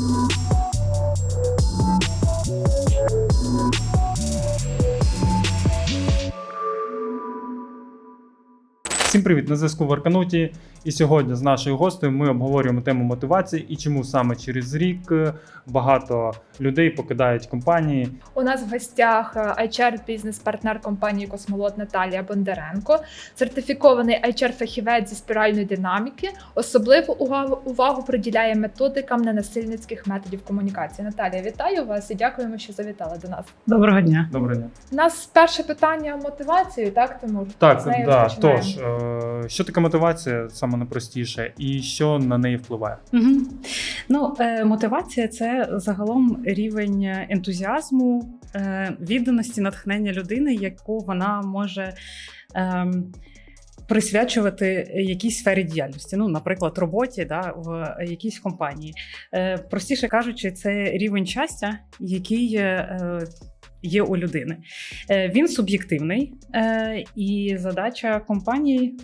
Thank you. Всім привіт! На зв'язку в Аркануті. І сьогодні з нашою гостею ми обговорюємо тему мотивації і чому саме через рік е, багато людей покидають компанії. У нас в гостях е, HR бізнес-партнер компанії Космолот Наталія Бондаренко, сертифікований HR-фахівець зі спіральної динаміки. Особливу увагу, увагу приділяє методикам ненасильницьких методів комунікації. Наталія, вітаю вас і дякуємо, що завітали до нас. Доброго дня. Доброго дня. У нас перше питання мотивацію, так Тимур? Так, З нею да, тож, е, що таке мотивація, саме найпростіше, і що на неї впливає? Угу. Ну, е, мотивація це загалом рівень ентузіазму, е, відданості, натхнення людини, яку вона може. Е, Присвячувати якійсь сфері діяльності, ну, наприклад, роботі да, в якійсь компанії. Е, простіше кажучи, це рівень щастя, який е, є у людини. Е, він суб'єктивний, е, і задача компанії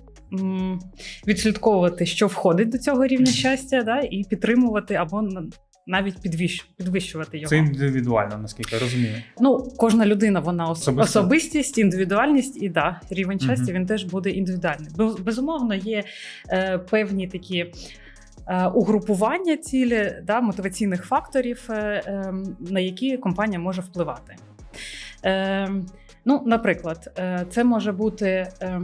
відслідковувати, що входить до цього рівня щастя, да, і підтримувати або на- навіть підвищ- підвищувати його. Це індивідуально, наскільки я розумію. Ну, кожна людина, вона ос- особистість, індивідуальність, і да, рівень щастя Мгм. він теж буде індивідуальний. Безумовно, є е, певні такі. е, Угрупування цілі да, мотиваційних факторів, е, ем, на які компанія може впливати. Е, ну, наприклад, е, це може бути е,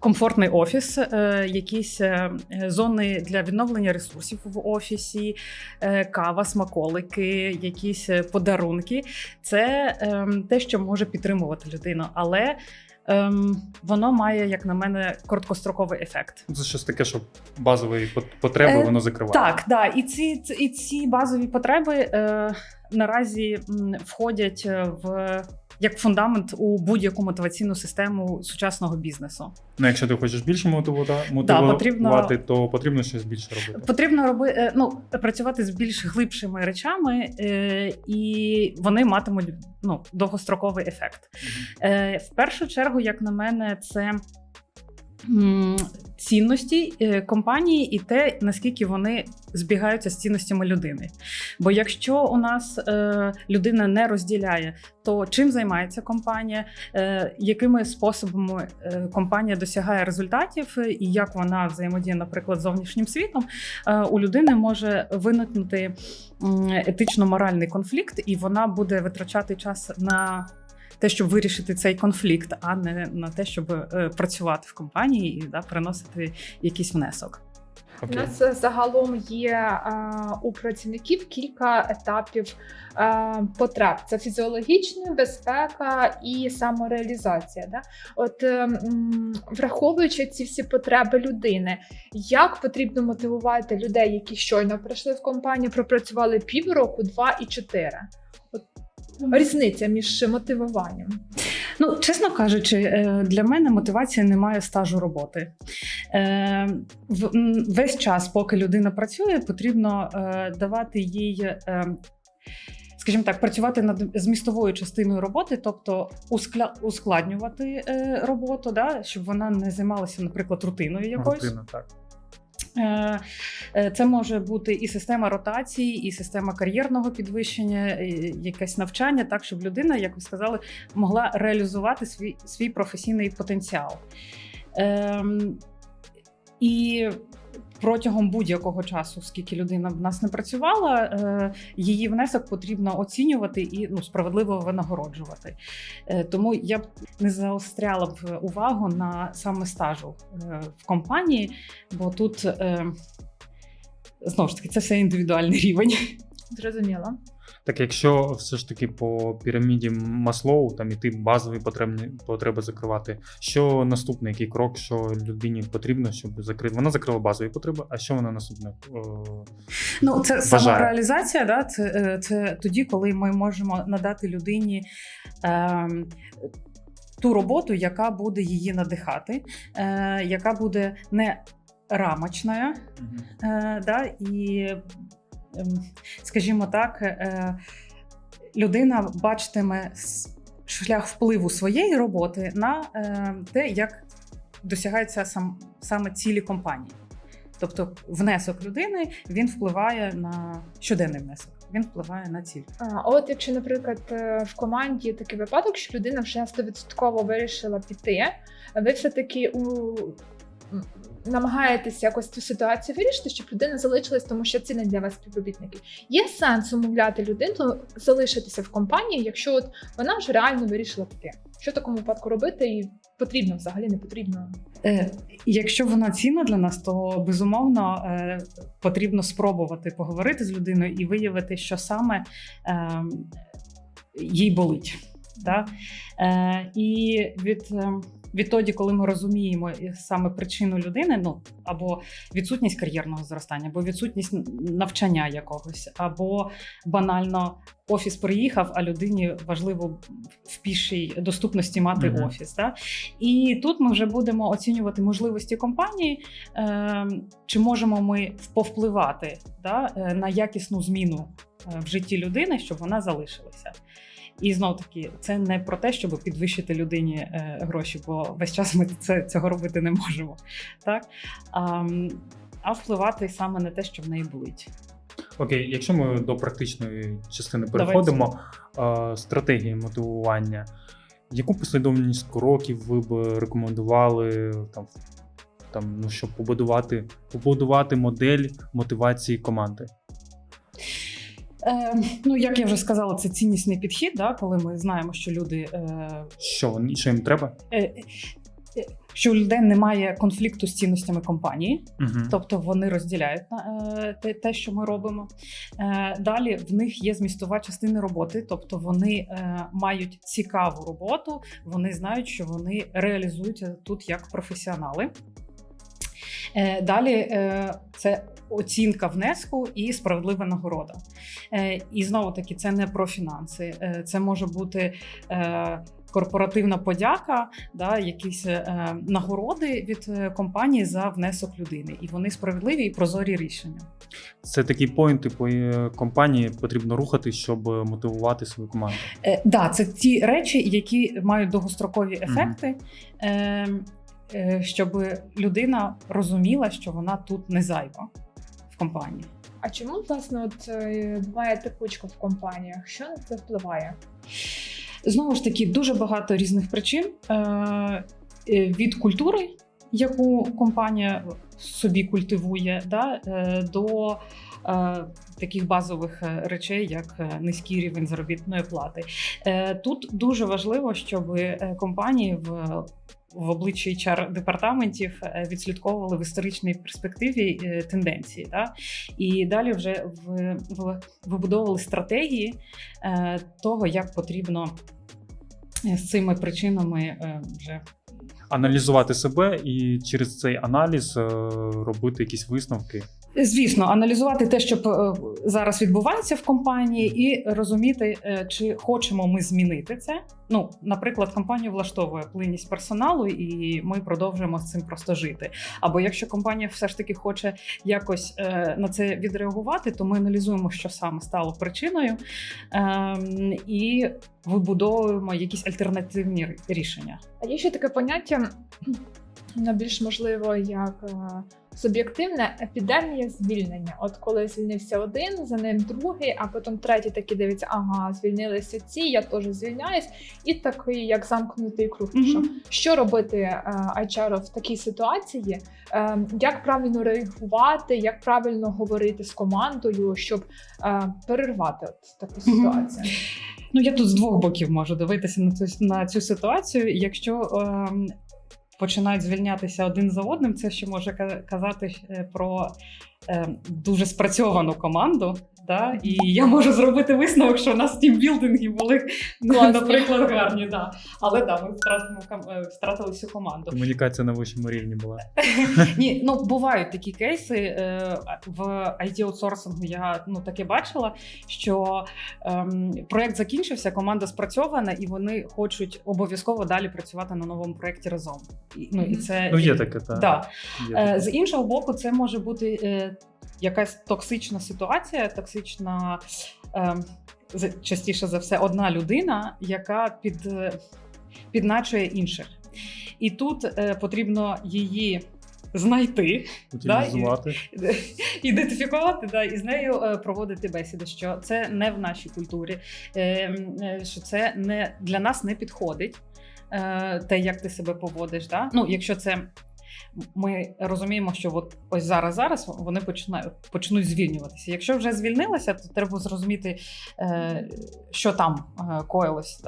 комфортний офіс, е, якісь е, зони для відновлення ресурсів в офісі, е, кава, смаколики, якісь подарунки. Це те, що може підтримувати людину, але ем, воно має, як на мене, короткостроковий ефект. Це щось таке, що базові потреби Е, воно закриває. Так, да, і ці, і ці базові потреби е, наразі входять в як фундамент у будь-яку мотиваційну систему сучасного бізнесу. Ну, якщо ти хочеш більше мотивувати, мотивувати, потрібно- то потрібно щось більше робити. Потрібно робити ну, працювати з більш глибшими речами, е, і вони матимуть ну, довгостроковий ефект. Е, в першу чергу, як на мене, це цінності е, компанії і те, наскільки вони збігаються з цінностями людини. Бо якщо у нас е, людина не розділяє, то чим займається компанія, е, якими способами компанія досягає результатів, і як вона взаємодіє, наприклад, з зовнішнім світом, у людини може виникнути етично-моральний конфлікт, і вона буде витрачати час на те, щоб вирішити цей конфлікт, а не на те, щоб е, працювати в компанії і да, приносити якийсь внесок. У нас е, загалом є е, у працівників кілька етапів е, потреб: це фізіологічна безпека і самореалізація. Да? От е, м, враховуючи ці всі потреби людини, як потрібно мотивувати людей, які щойно прийшли в компанію, пропрацювали півроку, два і чотири. От різниця між мотивуванням. Ну, чесно кажучи, е, для мене мотивація не має стажу роботи. Е, Весь час, поки людина працює, потрібно е, давати їй. Скажімо так, працювати над змістовою частиною роботи, тобто ускля... ускладнювати е, роботу, да, щоб вона не займалася, наприклад, рутиною якоюсь. Рутина, так. Е, е, Це може бути і система ротації, і система кар'єрного підвищення, якесь навчання, так щоб людина, як ви сказали, могла реалізувати свій, свій професійний потенціал. Ем, І протягом будь-якого часу, скільки людина в нас не працювала, е, її внесок потрібно оцінювати і ну, справедливо винагороджувати. Е, Тому я б не заостряла б увагу на саме стажу е, в компанії, бо тут знову ж таки це все індивідуальний рівень. Зрозуміло. Так, якщо все ж таки по піраміді Маслоу там іти базові потребні потреби закривати, що наступний який крок, що людині потрібно, щоб закрити? Вона закрила базові потреби, а що вона наступне? Е, Ну, це самореалізація, да? це, е, це тоді, коли ми можемо надати людині. Е, ту роботу, яка буде її надихати, е, яка буде не рамочна, Е, да, і, скажімо так, е, людина бачитиме шлях впливу своєї роботи на е, те, як досягаються сам, саме цілі компанії. Тобто, внесок людини він впливає на щоденний внесок. Він впливає на ціль. А от якщо, наприклад, е, в команді такий випадок, що людина вже 100% вирішила піти, ви все-таки у... намагаєтесь якось цю ситуацію вирішити, щоб людина залишилась, тому що це не для вас співробітники. Є сенс умовляти людину залишитися в компанії, якщо от вона вже реально вирішила піти. Що в такому випадку робити, і потрібно взагалі не потрібно. Е, Якщо вона цінна для нас, то безумовно е, потрібно спробувати поговорити з людиною і виявити, що саме е, їй болить. Да? Е, і від, е, відтоді, коли ми розуміємо саме причину людини, ну або відсутність кар'єрного зростання, або відсутність навчання якогось, або банально офіс приїхав, а людині важливо в пішій доступності мати Мгм. офіс. Да? І тут ми вже будемо оцінювати можливості компанії, е, чи можемо ми повпливати да, е, на якісну зміну е, в житті людини, щоб вона залишилася. І знов таки, це не про те, щоб підвищити людині е, гроші, бо весь час ми це, цього робити не можемо. Так? А, а впливати саме на те, що в неї болить. Окей, якщо ми до практичної частини переходимо, е, стратегії мотивування. Яку послідовність кроків ви б рекомендували там, там, ну, щоб побудувати, побудувати модель мотивації команди? Е, ну, як я вже сказала, це ціннісний підхід, да, коли ми знаємо, що люди. Е, Що, вони- що їм треба? е, е, що у людей немає конфлікту з цінностями компанії, Угу. тобто вони розділяють е, те, те, що ми робимо. Е, Далі в них є змістова частина роботи, тобто вони е, мають цікаву роботу, вони знають, що вони реалізуються тут як професіонали. Е, Далі е, це оцінка внеску і справедлива нагорода. Е, І знову таки, це не про фінанси, це може бути корпоративна подяка, да, якісь е, нагороди від компанії за внесок людини. І вони справедливі і прозорі рішення. Це такі поінти по компанії потрібно рухати, щоб мотивувати свою команду. Е, да, це ті речі, які мають довгострокові ефекти. Е, е, щоб людина розуміла, що вона тут не зайва в компанії. А чому власне от е, буває текучка в компаніях? Що на це впливає? Знову ж таки, дуже багато різних причин е, е, від культури, яку компанія собі культивує, да, е, до е, таких базових е, речей, як е, низький рівень заробітної плати. Е, Тут дуже важливо, щоб е, компанії в в обличчі HR департаментів е, відслідковували в історичній перспективі е, тенденції, да? і далі вже в, вибудовували стратегії е, того, як потрібно з цими причинами вже Аналізувати себе і через цей аналіз робити якісь висновки. Звісно, аналізувати те, що е, зараз відбувається в компанії, і розуміти, е, чи хочемо ми змінити це. Ну, наприклад, компанію влаштовує плинність персоналу, і ми продовжуємо з цим просто жити. Або якщо компанія все ж таки хоче якось е, на це відреагувати, то ми аналізуємо, що саме стало причиною, ем, і вибудовуємо якісь альтернативні рішення. А є ще таке поняття, ну, більш можливо, як е, суб'єктивне епідемія звільнення. От коли звільнився один, за ним другий, а потім третій такий дивиться, ага, звільнилися ці, я теж звільняюсь, і такий як замкнутий круг. Пішов. Що робити е, HR в такій ситуації? Е, Як правильно реагувати, як правильно говорити з командою, щоб е, перервати от таку ситуацію? Ну, я тут з двох боків можу дивитися на цю, на цю ситуацію. Якщо ем, починають звільнятися один за одним, це ще може казати е, про ем, дуже спрацьовану команду. Да? І я можу зробити висновок, що у нас тімбілдинги були, ну, Класні. наприклад, гарні. Да. Але да, ми втратимо, е, втратили всю команду. Комунікація на вищому рівні була. Ні, ну бувають такі кейси е, в it аутсорсингу Я ну таке бачила, що ем, проект закінчився, команда спрацьована, і вони хочуть обов'язково далі працювати на новому проєкті разом. І, ну і це Ну, є таке, так. Да. Є Е, таке. З іншого боку, це може бути е, якась токсична ситуація, токсична е, частіше за все, одна людина, яка під, е, підначує інших. І тут е, потрібно її знайти, Утилізувати. ідентифікувати да, і з нею е, проводити бесіди, що це не в нашій культурі, е, що це не для нас не підходить. Те, як ти себе поводиш, да? ну, якщо це ми розуміємо, що от ось зараз зараз вони починають почнуть звільнюватися. Якщо вже звільнилися, то треба зрозуміти, е, що там е, коїлось,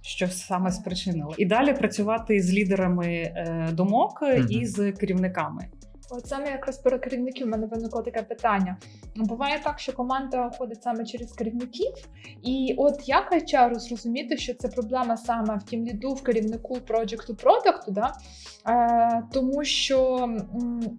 що саме спричинило. І далі працювати з лідерами е, думок і з керівниками. От саме якраз про керівників в мене виникло таке питання. Буває так, що команда ходить саме через керівників, і от як HR зрозуміти, що це проблема саме в тім ліду, в керівнику проджекту продакту, да? е, тому що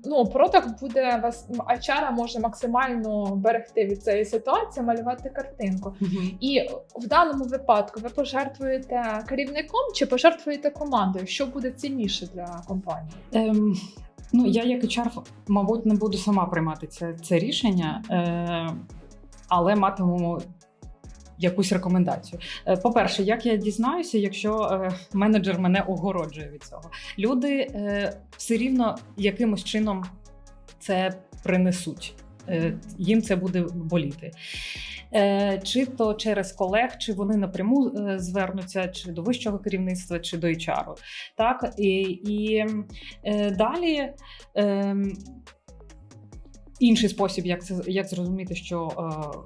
ну, продакт буде вас HR може максимально берегти від цієї ситуації, малювати картинку. І в даному випадку ви пожертвуєте керівником чи пожертвуєте командою? Що буде цінніше для компанії? Ем, ну, я як HR, мабуть, не буду сама приймати це, це рішення, е, але матимемо якусь рекомендацію. Е, По-перше, як я дізнаюся, якщо е, менеджер мене огороджує від цього, люди е, все рівно якимось чином це принесуть. Е, Їм це буде боліти. Е, Чи то через колег, чи вони напряму е, звернуться, чи до вищого керівництва, чи до HR. Так і, і е, далі. Е, Інший спосіб, як це як зрозуміти, що е,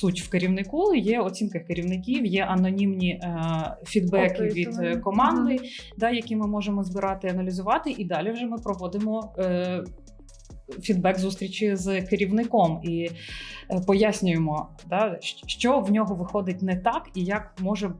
суть в керівнику є оцінка керівників, є анонімні е, фідбеки від е, Опитування. команди, да, які ми можемо збирати, аналізувати, і далі вже ми проводимо е, фідбек зустрічі з керівником і е, пояснюємо, да, що в нього виходить не так, і як може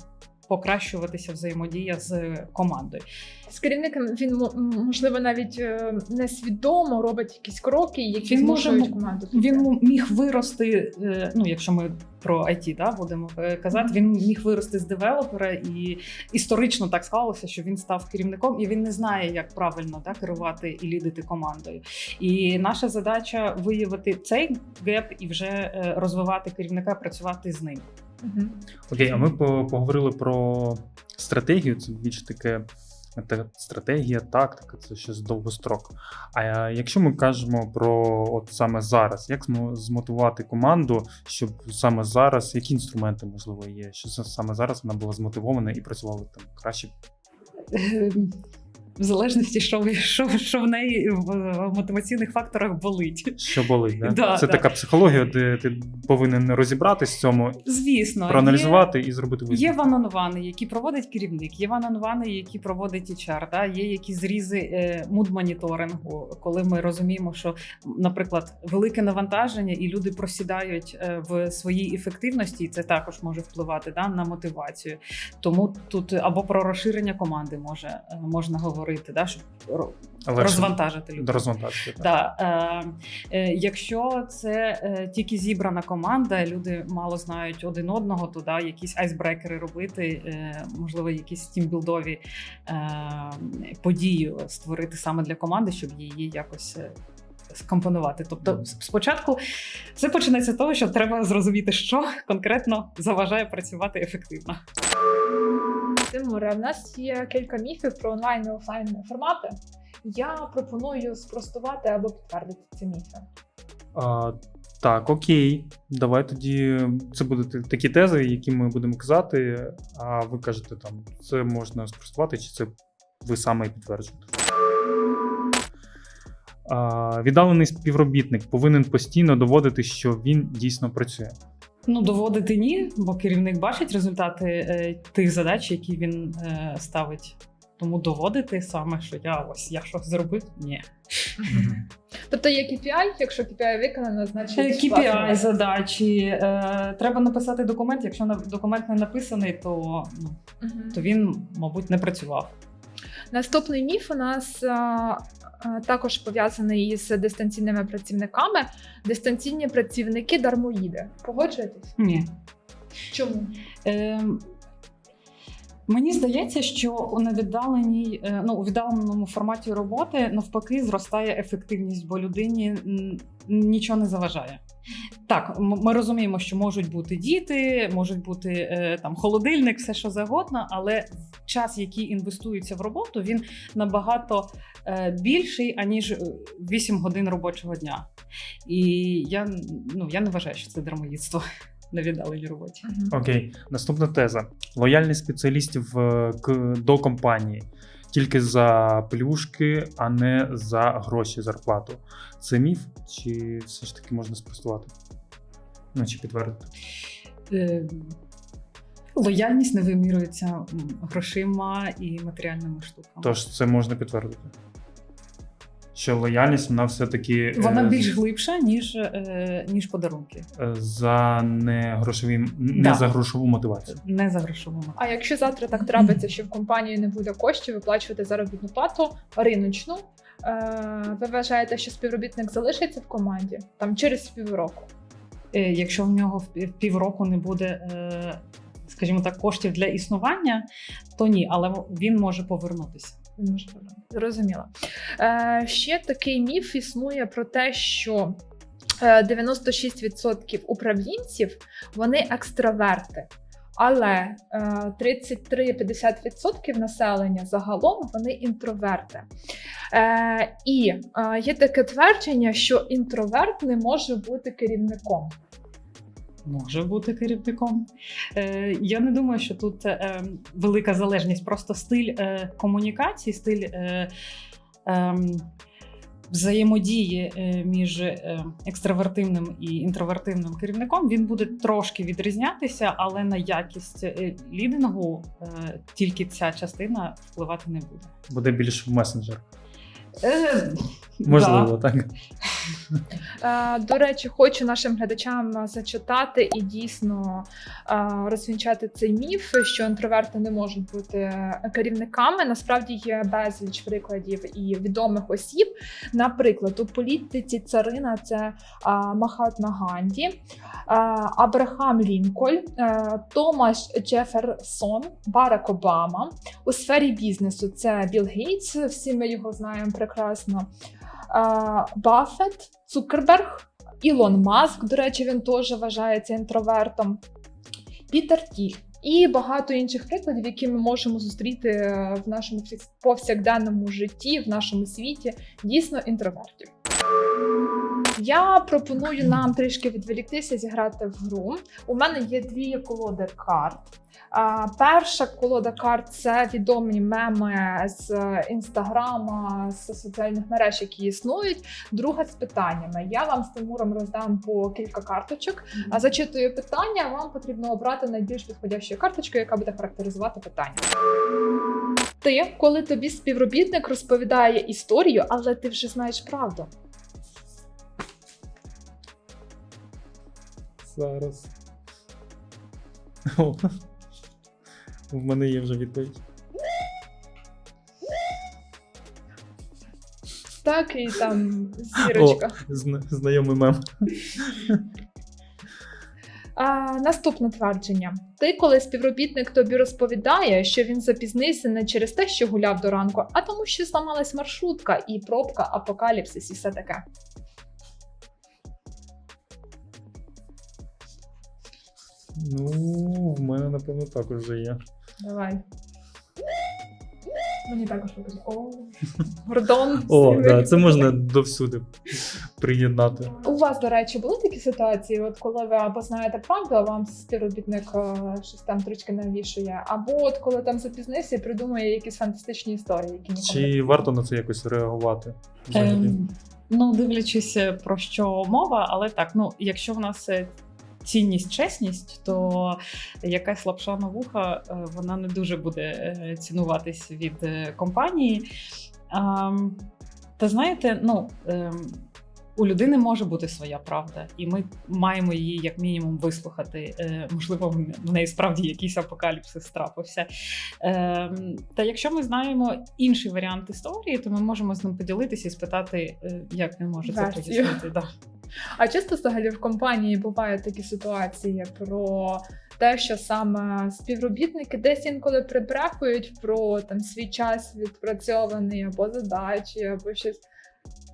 покращуватися взаємодія з командою. З керівником він можливо навіть е, несвідомо робить якісь кроки, які Він може команду. Він міг вирости, е, ну якщо ми про IT да, будемо е, казати, він міг вирости з девелопера, і історично так склалося, що він став керівником, і він не знає, як правильно да, керувати і лідити командою. І наша задача виявити цей геп і вже розвивати керівника, працювати з ним. Мгм. Окей, а ми поговорили про стратегію. Це більш таке та стратегія, тактика, це щось довгострок. А якщо ми кажемо про от саме зараз, як змотивувати команду, щоб саме зараз, які інструменти можливо є, що саме зараз вона була змотивована і працювала там краще? В залежності, що, що, що в неї в мотиваційних факторах болить. Що болить? Да? Да, це да. така психологія, де ти повинен розібратись в цьому, Звісно, є- проаналізувати і зробити Є висновок. ванонвани, які проводить керівник, є ванонвани, які проводить HR, да? є якісь зрізи е, муд-моніторингу, коли ми розуміємо, що, наприклад, велике навантаження, і люди просідають е, в своїй ефективності, і це також може впливати да, на мотивацію. Тому тут або про розширення команди може, е, можна говорити, да, щоб Але розвантажити людей. розвантажити. так. Да, е, е, якщо це е, тільки зібрана команда, люди мало знають один одного, то да, якісь айсбрекери робити, е, можливо, якісь тімбілдові е, події створити саме для команди, щоб її якось. е, Скомпонувати. Тобто, спочатку все починається з того, що треба зрозуміти, що конкретно заважає працювати ефективно. Тимуре, в нас є кілька міфів про онлайн і офлайн формати. Я пропоную спростувати або підтвердити ці міфи. А, так, окей. Давай тоді. Це будуть такі тези, які ми будемо казати. А ви кажете, там це можна спростувати, чи це ви саме підтверджуєте. А, віддалений співробітник повинен постійно доводити, що він дійсно працює. Ну, доводити ні, бо керівник бачить результати е, тих задач, які він е, ставить. Тому доводити саме, що я ось я щось зробив, ні. Тобто є KPI, якщо KPI виконано, значить Е, KPI задачі. Е, треба написати документ. Якщо на- документ не написаний, то, ну, то він, мабуть, не працював. Наступний міф у нас також пов'язаний із дистанційними працівниками. Дистанційні працівники дармоїди. Погоджуєтесь? Ні. Чому? Е, Мені здається, що у невіддаленій, е, ну у віддаленому форматі роботи навпаки зростає ефективність, бо людині нічого не заважає. Так, ми розуміємо, що можуть бути діти, можуть бути е, там холодильник, все що завгодно, але час, який інвестується в роботу, він набагато е, більший, аніж 8 годин робочого дня. І я, ну, я не вважаю, що це дармоїдство на віддаленій роботі. Окей, наступна теза: лояльність спеціалістів е, к до компанії тільки за плюшки, а не за гроші зарплату. Це міф, чи все ж таки можна спростувати? Ну чи підтвердити? Е, лояльність не вимірюється грошима і матеріальними штуками. Тож це можна підтвердити. Що лояльність вона все-таки Вона е, більш глибша, ніж, е, ніж подарунки. е, за не грошові, не Да. за грошову мотивацію. Не за грошову А якщо завтра так трапиться, що в компанії не буде коштів виплачувати заробітну плату риночну, е, ви вважаєте, що співробітник залишиться в команді там через півроку? Е, Якщо в нього в півроку не буде, е, скажімо так, коштів для існування, то ні, але він може повернутися. Він може повернути. Зрозуміло. Е, ще такий міф існує про те, що е, 96% управлінців вони екстраверти. Але е, 33-50% населення загалом вони інтроверти. Е, і е, є таке твердження, що інтроверт не може бути керівником. Може бути керівником. Е, я не думаю, що тут е, велика залежність, просто стиль е, комунікації, стиль е, е, взаємодії між е, екстравертивним і інтровертивним керівником він буде трошки відрізнятися, але на якість е, лідингу е, тільки ця частина впливати не буде. Буде більш в месенджер. Е, Можливо, так. Е, До речі, хочу нашим глядачам зачитати і дійсно е, розвінчати цей міф, що інтроверти не можуть бути керівниками. Насправді є безліч прикладів і відомих осіб. Наприклад, у політиці царина це е, Махатма Ганді, е, Абрахам Лінколь, е, Томас Джеферсон, Барак Обама. У сфері бізнесу це Білл Гейтс, всі ми його знаємо прекрасно. Баффет, Цукерберг, Ілон Маск, до речі, він теж вважається інтровертом, Пітер Тіль. І багато інших прикладів, які ми можемо зустріти е, в нашому повсякденному житті, в нашому світі, дійсно інтровертів. Я пропоную нам трішки відволіктися, зіграти в гру. У мене є дві колоди карт. Перша колода карт це відомі меми з інстаграма, з соціальних мереж, які існують. Друга з питаннями. Я вам з Тимуром роздам по кілька карточок. А зачитую питання. Вам потрібно обрати найбільш підходящу карточку, яка буде характеризувати питання. Ти, коли тобі співробітник розповідає історію, але ти вже знаєш правду. Зараз. О, в мене є вже відповідь. Так, і там зірочка. Зна- знайомий мем. А, наступне твердження: ти, коли співробітник тобі розповідає, що він запізнився не через те, що гуляв до ранку, а тому, що зламалась маршрутка і пробка, апокаліпсис і все таке. Ну, в мене, напевно, також вже є. Давай. Мені також покажи. О, Гордон. О, да, це можна довсюди приєднати. У вас, до речі, були такі ситуації, от коли ви або знаєте правду, а вам співробітник е, щось там трішки навішує, або от коли там запізнився і придумує якісь фантастичні історії, які нікому не Чи варто на це якось реагувати? взагалі? Ем, ну, дивлячись е, про що мова, але так, ну якщо в нас е, цінність, чесність, то якась лапша на вуха е, вона не дуже буде е, цінуватись від е, компанії. Та знаєте, ну. ем, У людини може бути своя правда, і ми маємо її як мінімум вислухати. Е, можливо, в- неї справді якийсь апокаліпсис трапився. Ем, та якщо ми знаємо інший варіант історії, то ми можемо з ним поділитися і спитати, як він може це пояснити. Да. А часто взагалі в компанії бувають такі ситуації про те, що саме співробітники десь інколи прибрехують про там свій час відпрацьований або задачі, або щось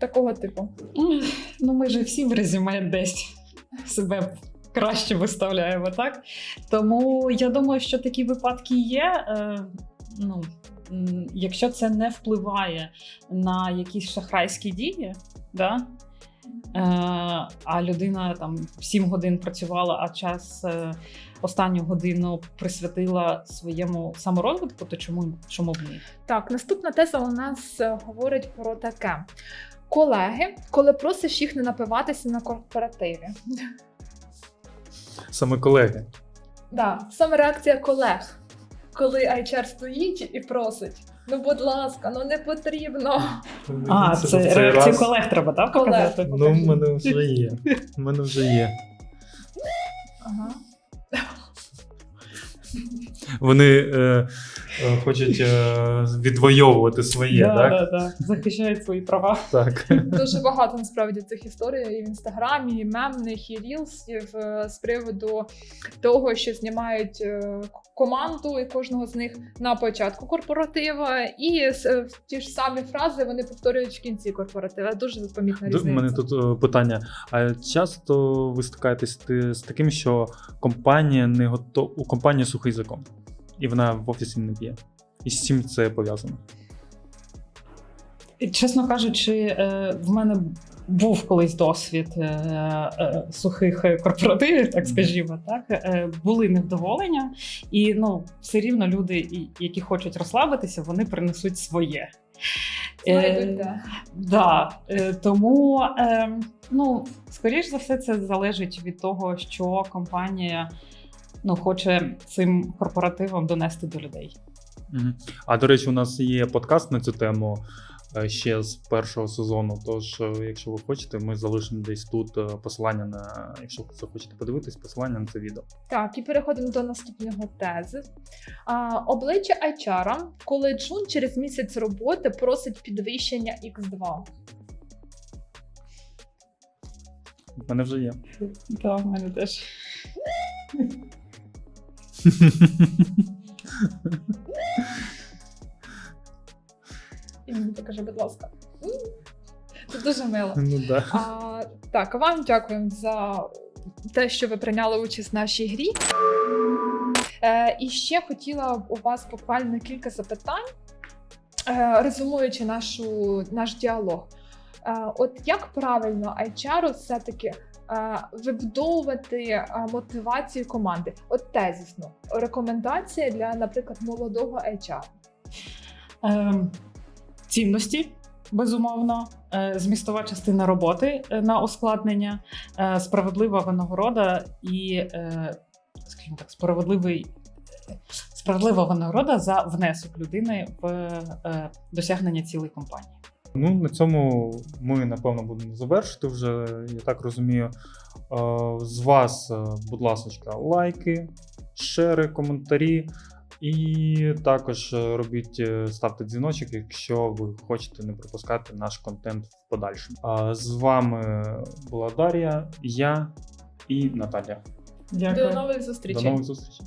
такого типу. Ну, ми ж всі в резюме десь. себе краще виставляємо, так? Тому я думаю, що такі випадки є. Е, ну, якщо це не впливає на якісь шахрайські дії, да? Е, а людина там 7 годин працювала, а час е, останню годину присвятила своєму саморозвитку, то чому, чому б ні? Так, наступна теза у нас е, говорить про таке. Колеги, коли просиш їх не напиватися на корпоративі. Саме колеги. Да, саме реакція колег, коли HR стоїть і просить. Ну, будь ласка, ну не потрібно. А, це, реакцію колег треба, так, Колег. показати? Ну, в мене вже є. В мене вже є. Ага. Вони е, хочуть е, відвоювати своє, да, так? да, да. Захищають свої права. Так. Дуже багато насправді цих історій і в інстаграмі, і мемних, і рілсів е, з приводу того, що знімають е, команду і кожного з них на початку корпоратива, і е, ті ж самі фрази вони повторюють в кінці корпоратива. Дуже помітна У мене тут е, питання. А часто ви стикаєтесь ти- з таким, що компанія не готова, у компанії сухий закон, і вона в офісі не п'є. І з чим це пов'язано? Чесно кажучи, е, в мене був колись досвід е, е, сухих корпоративів, так скажімо, так були невдоволення, і ну все рівно люди, які хочуть розслабитися, вони принесуть своє. Знайдуть, Е, да. Да, е, тому е, ну, скоріш за все, це залежить від того, що компанія ну, хоче цим корпоративом донести до людей. А до речі, у нас є подкаст на цю тему е, ще з першого сезону. Тож, е, якщо ви хочете, ми залишимо десь тут е, посилання на, якщо ви захочете подивитись, посилання на це відео. Так, і переходимо до наступного тези. А, обличчя HR, коли Джун через місяць роботи просить підвищення X2. У мене вже є. Так, в мене теж. І мені покажи, будь ласка. Це дуже мило. Ну да. А, так, вам дякуємо за те, що ви прийняли участь в нашій грі. Е, і ще хотіла б у вас буквально кілька запитань, е, резюмуючи нашу, наш діалог. Е, от як правильно HR все-таки вибудовувати е, мотивацію команди? От тезісно, рекомендація для, наприклад, молодого HR. Ем, цінності, безумовно, е, змістова частина роботи е, на ускладнення, е, справедлива винагорода і, е, скажімо так, справедливий. Справедлива винагорода за внесок людини в е, досягнення цілей компанії. Ну, на цьому ми напевно будемо завершити вже. Я так розумію. Е, З вас, е, будь ласка, лайки, шери, коментарі. І також е, робіть, ставте дзвіночок, якщо ви хочете не пропускати наш контент в подальшому. А з вами була Дар'я, я і Наталя. Дякую. До нових зустрічей. До нових зустрічей.